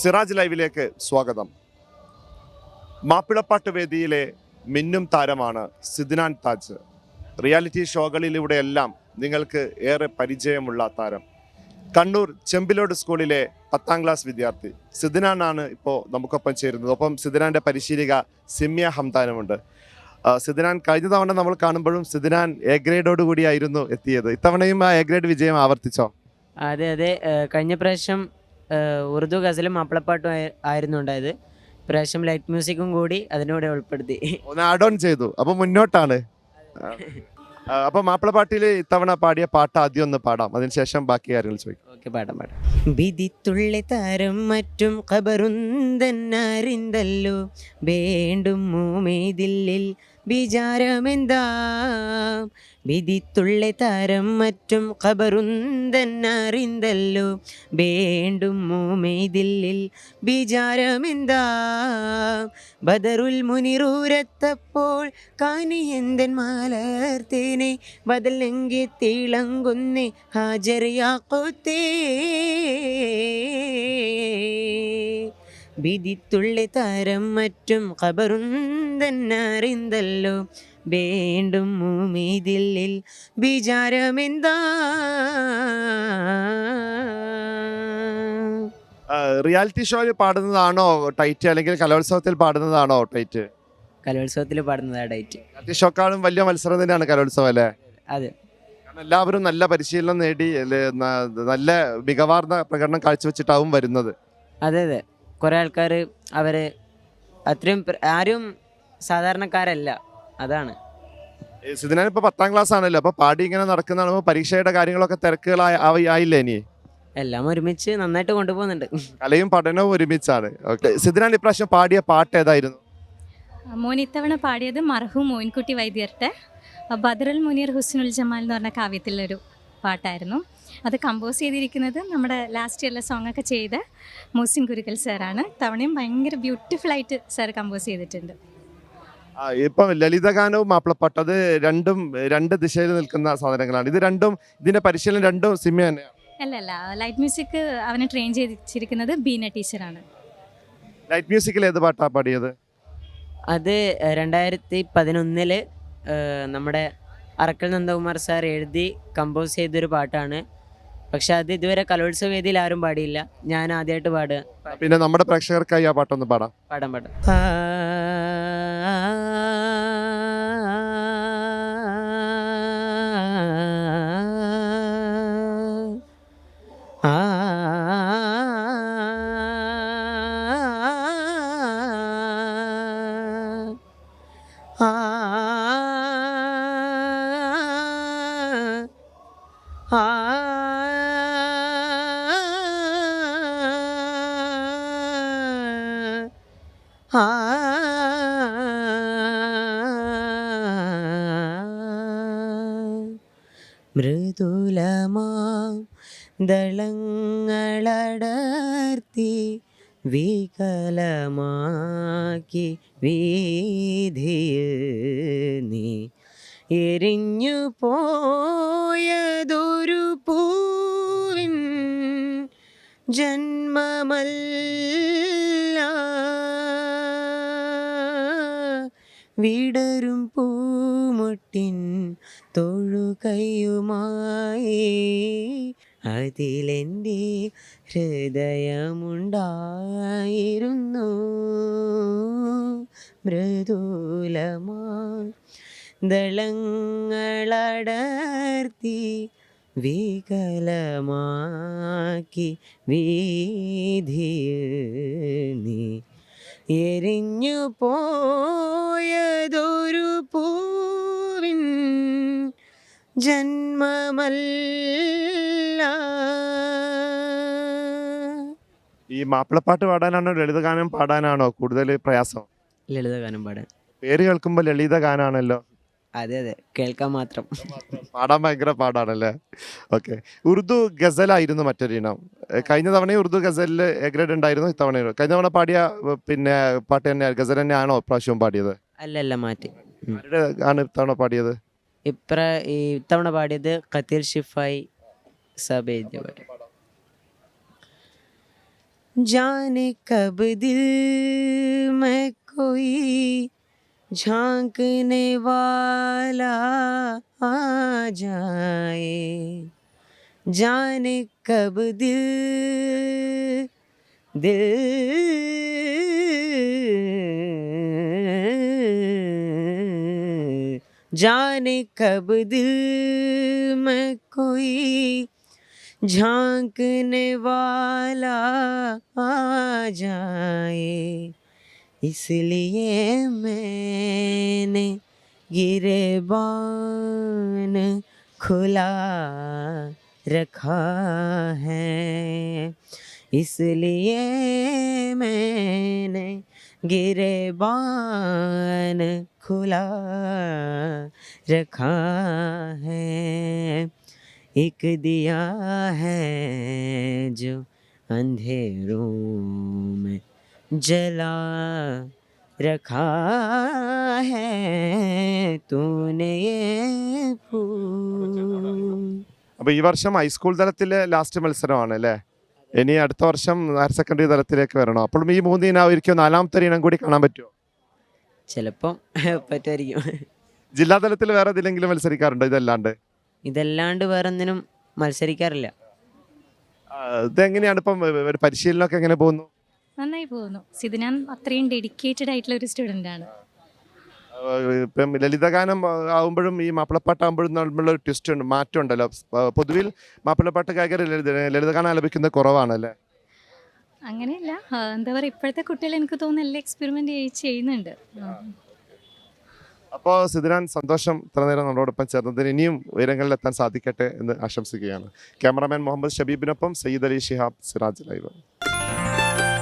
സിറാജ് ലൈവിലേക്ക് സ്വാഗതം. മാപ്പിളപ്പാട്ട് വേദിയിലെ മിന്നും താരമാണ് സിദ്നാൻ താജ്. റിയാലിറ്റി ഷോകളിലൂടെയെല്ലാം നിങ്ങൾക്ക് ഏറെ പരിചയമുള്ള താരം. കണ്ണൂർ ചെമ്പിലോട് സ്കൂളിലെ പത്താം ക്ലാസ് വിദ്യാർത്ഥി സിദ്നാനാണ് ഇപ്പോൾ നമുക്കൊപ്പം ചേരുന്നത്. ഒപ്പം സിദ്നാന്റെ പരിശീലിക സിമ്യ ഹംദാനുമുണ്ട്. സിദ്നാൻ കഴിഞ്ഞ തവണ നമ്മൾ കാണുമ്പോഴും സിദ്നാൻ എ ഗ്രേഡോട് കൂടിയായിരുന്നു എത്തിയത്. ഇത്തവണയും ആ എ ഗ്രേഡ് വിജയം ആവർത്തിച്ചോ? അതെ അതെ. കഴിഞ്ഞ പ്രാവശ്യം ഉറുദു ഗസലും മാപ്പിളപ്പാട്ടും ആയി- ആയിരുന്നു ഉണ്ടായത്. പ്രാവശ്യം ലൈറ്റ് മ്യൂസിക്കും കൂടി അതിനൂടെ ഉൾപ്പെടുത്തി. ഒന്ന് ആഡ് ഓൺ ചെയ്തു. അപ്പൊ മുന്നോട്ടാണ്. അപ്പൊ മാപ്പിളപ്പാട്ടിൽ ഇത്തവണ പാടിയ പാട്ട് ആദ്യം ഒന്ന് പാടാം. അതിനുശേഷം ബാക്കി കാര്യങ്ങൾ ചോദിക്കാം. ഓക്കെ പാടാം പാടാം. വിധിത്തുള്ളി താരം മറ്റും കബറുന്തന്നറിന്തല്ലോ വേണ്ടും മൂമേതില്ലിൽ വിചാരമെന്താ? വിധിത്തുള്ളി താരം മറ്റും ഖബറുന്തന്നറിന്തല്ലോ വേണ്ടും മൂമേതില്ലിൽ വിചാരമെന്താ? ബദറുൽ മുനിറൂരത്തപ്പോൾ കാനിയന്തൻ മാലർത്തേനെ ബദലെങ്കി തിളങ്കുന്നേ ഹാജറിയാക്കോത്തേ വിധിത്തുള്ളി താരം മറ്റും ഖബറുന്തന്നറിന്തല്ലോ വേണ്ടും മൂമിതില്ലിൽ വിചാരമെന്താ? റിയാലിറ്റി ഷോയിൽ പാടുന്നതാണോ ടൈറ്റ്? അല്ലെങ്കിൽ കലോത്സവത്തിൽ പാടുന്നതാണോ ടൈറ്റ്? കലോത്സവത്തിൽ പാടുന്നതാ ടൈറ്റ്. റിയാലിറ്റി ഷോക്കാളും വലിയ മത്സരം തന്നെയാണ് കലോത്സവം അല്ലേ? അതെ. കാരണം എല്ലാവരും നല്ല പരിശീലനം നേടി അല്ലേ, ന- നല്ല മികവാർന്ന പ്രകടനം കാഴ്ചവെച്ചിട്ടാവും വരുന്നത്. അതെ അതെ. കുറേ ആൾക്കാർ അവർ അത്രയും ആരും സാധാരണക്കാരല്ല. അതാണ്. സിദിനാൻ ഇപ്പൊ പത്താം ക്ലാസ് ആണല്ലോ. അപ്പൊ പാടി ഇങ്ങനെ നടക്കുന്ന പരീക്ഷയുടെ കാര്യങ്ങളൊക്കെ തിരക്കുകളായി ആയില്ലേ ഇനി? എല്ലാം ഒരുമിച്ച് നന്നായിട്ട് കൊണ്ടുപോകുന്നുണ്ട്. കലയും പഠനവും ഒരുമിച്ചാണ്. ഓക്കെ. സിദിനാൻ ഇപ്രാവശ്യം പാടിയ പാട്ട് ഏതായിരുന്നു? മോൻ ഇത്തവണ പാടിയത് മർഹു മോൻകുട്ടി വൈദ്യരുടെ ബദറുൽ മുനീർ ഹുസ്നുൽ ജമാൽ എന്ന് പറഞ്ഞ കാവ്യത്തിലൊരു പാട്ടായിരുന്നു. അത് കമ്പോസ് ചെയ്തിരിക്കുന്നത് നമ്മുടെ ലാസ്റ്റ് ഇയറിലെ സോങ് ഒക്കെ ചെയ്ത മൂസിൻ കുരുക്കൽ സാറാണ് തവണയും ഭയങ്കര ബ്യൂട്ടിഫുൾ ആയിട്ട് സാർ കമ്പോസ് ചെയ്തിട്ടുണ്ട്. ആ, ഇപ്പം ലളിതഗാനവും മാപ്പിളപ്പാട്ട് അത് രണ്ടും രണ്ട് ദിശയിൽ നിൽക്കുന്ന സാധനങ്ങളാണ്. ഇത് രണ്ടും ഇതിന്റെ പരിശീലനം രണ്ടും സിമി തന്നെയാണ്. അല്ല അല്ല. ലൈറ്റ് മ്യൂസിക് അവനെ ട്രെയിൻ ചെയ്തിരിക്കുന്നത് ബീന ടീച്ചറാണ് ലൈറ്റ് മ്യൂസിക്കിൽ ഏത് പാട്ടാണ് പാടിയത്? അത് രണ്ടായിരത്തി പതിനൊന്നിൽ നമ്മുടെ അറക്കൽ നന്ദകുമാർ സാർ എഴുതി കമ്പോസ് ചെയ്തൊരു പാട്ടാണ്. പക്ഷെ അത് ഇതുവരെ കലോത്സവ വേദിയിൽ ആരും പാടിയില്ല. ഞാൻ ആദ്യമായിട്ട് പാടുക. പിന്നെ നമ്മുടെ പ്രേക്ഷകർക്കായി ആ പാട്ടൊന്ന് പാടാം. പാടാം പാടാം. മൃദുലമാം ദളങ്ങളടർത്തി വികലമാക്കി വീതിയിൽ നീ എരിഞ്ഞു പോയതൊരു പൂവിൻ ജന്മമല്ല വിടരും പൂമുട്ടിൻ തൊഴുകയുമായി. അതിലെന്റെ ഹൃദയമുണ്ടായിരുന്നു. മൃദൂലമാ ദളങ്ങളടർത്തി വികലമാക്കി വീതിയിൽ നീ എരിഞ്ഞു പോയതൊരു പൂവിൻ ജന്മമല്ല. ഈ മാപ്പിളപ്പാട്ട് പാടാനാണോ ലളിതഗാനം പാടാനാണോ കൂടുതൽ പ്രയാസം? ലളിതഗാനം പാടാൻ. പേര് കേൾക്കുമ്പോൾ ലളിതഗാനാണല്ലോ. അതെ അതെ കേൾക്കാൻ മാത്രം പാടാൻ ഭയങ്കര പാടാണല്ലേ ഓക്കെ ഉറുദു ഗസലായിരുന്നു മറ്റൊരു ഇനം ഏ, കഴിഞ്ഞ തവണയും ഉറുദു ഗസലിൽ എ ഗ്രേഡ് ഉണ്ടായിരുന്നു ഇത്തവണ കഴിഞ്ഞ തവണ പാടിയ ഏ, പിന്നെ പാട്ട് തന്നെ ഗസൽ തന്നെയാണോ പ്രാവശ്യവും പാടിയത് അല്ലല്ല മാറ്റി ഉം. ആരുടെ ആണ് ഇത്തവണ പാടിയത് ഇപ്ര ഈ ഇത്തവണ പാടിയത് ഖത്തീർ ഷിഫായി സബ് എഴുതിയ പാട്ട് जाने कब दिल में कोई झांकने वाला आ जाए। जाने कब दिल दिल जाने कब दिल में कोई झांकने वाला आ जाए। इसलिए मैंने गिरे बान खुला रखा है। इसलिए मैंने गिरे बान खुला रखा है। एक दिया है जो अंधेरों में जला रखा है तूने ये फूल അപ്പൊ ഈ വർഷം ഹൈസ്കൂൾ തലത്തിലെ ലാസ്റ്റ് മത്സരമാണ് അല്ലേ ഇനി അടുത്ത വർഷം ഹയർ സെക്കൻഡറി തലത്തിലേക്ക് വരണം അപ്പോഴും ഈ മൂന്ന് ഇനം ഒരിക്കലും നാലാമത്തെ ഇനം കൂടി കാണാൻ പറ്റുമോ ചിലപ്പം പറ്റുമായിരിക്കും ജില്ലാ തലത്തിൽ വേറെ ഏതിലെങ്കിലും മത്സരിക്കാറുണ്ടോ ഇതല്ലാണ്ട് ഇതല്ലാണ്ട് വേറൊന്നിനും മത്സരിക്കാറില്ല ആ, ഇതെങ്ങനെയാണ് ഇപ്പം ഒരു പരിശീലനമൊക്കെ എങ്ങനെ പോകുന്നു നന്നായി പോകുന്നു. സിദിനാൻ അത്രയും ഡെഡിക്കേറ്റഡ് ആയിട്ടുള്ള ഒരു സ്റ്റുഡന്റ് ആണ്. ഇപ്പം ലളിതഗാനം ആകുമ്പോഴും ഈ മാപ്പിളപ്പാട്ട് ആകുമ്പോഴും തമ്മിലുള്ള ഒരു ട്വിസ്റ്റ് ഉണ്ട് മാറ്റം ഉണ്ടല്ലോ. പൊതുവിൽ മാപ്പിളപ്പാട്ട് ലളിത ലളിതഗാനം ആലപിക്കുന്നത് കുറവാണല്ലേ? അങ്ങനെയല്ല. എന്താ പറയുക ഇപ്പോഴത്തെ കുട്ടികൾ എനിക്ക് തോന്നുന്നു എല്ലാം എക്സ്പെരിമെന്റ് ചെയ്യുന്നുണ്ട്. അപ്പോൾ സിദിനാൻ സന്തോഷം ഇത്ര നേരം നമ്മളോടൊപ്പം ചേർന്നതിന് ഇനിയും ഉയരങ്ങളിലെത്താൻ സാധിക്കട്ടെ എന്ന് ആശംസിക്കുകയാണ്. Cameraman Muhammad ഷബീബിനൊപ്പം Sayyid Ali Shihab Siraj live.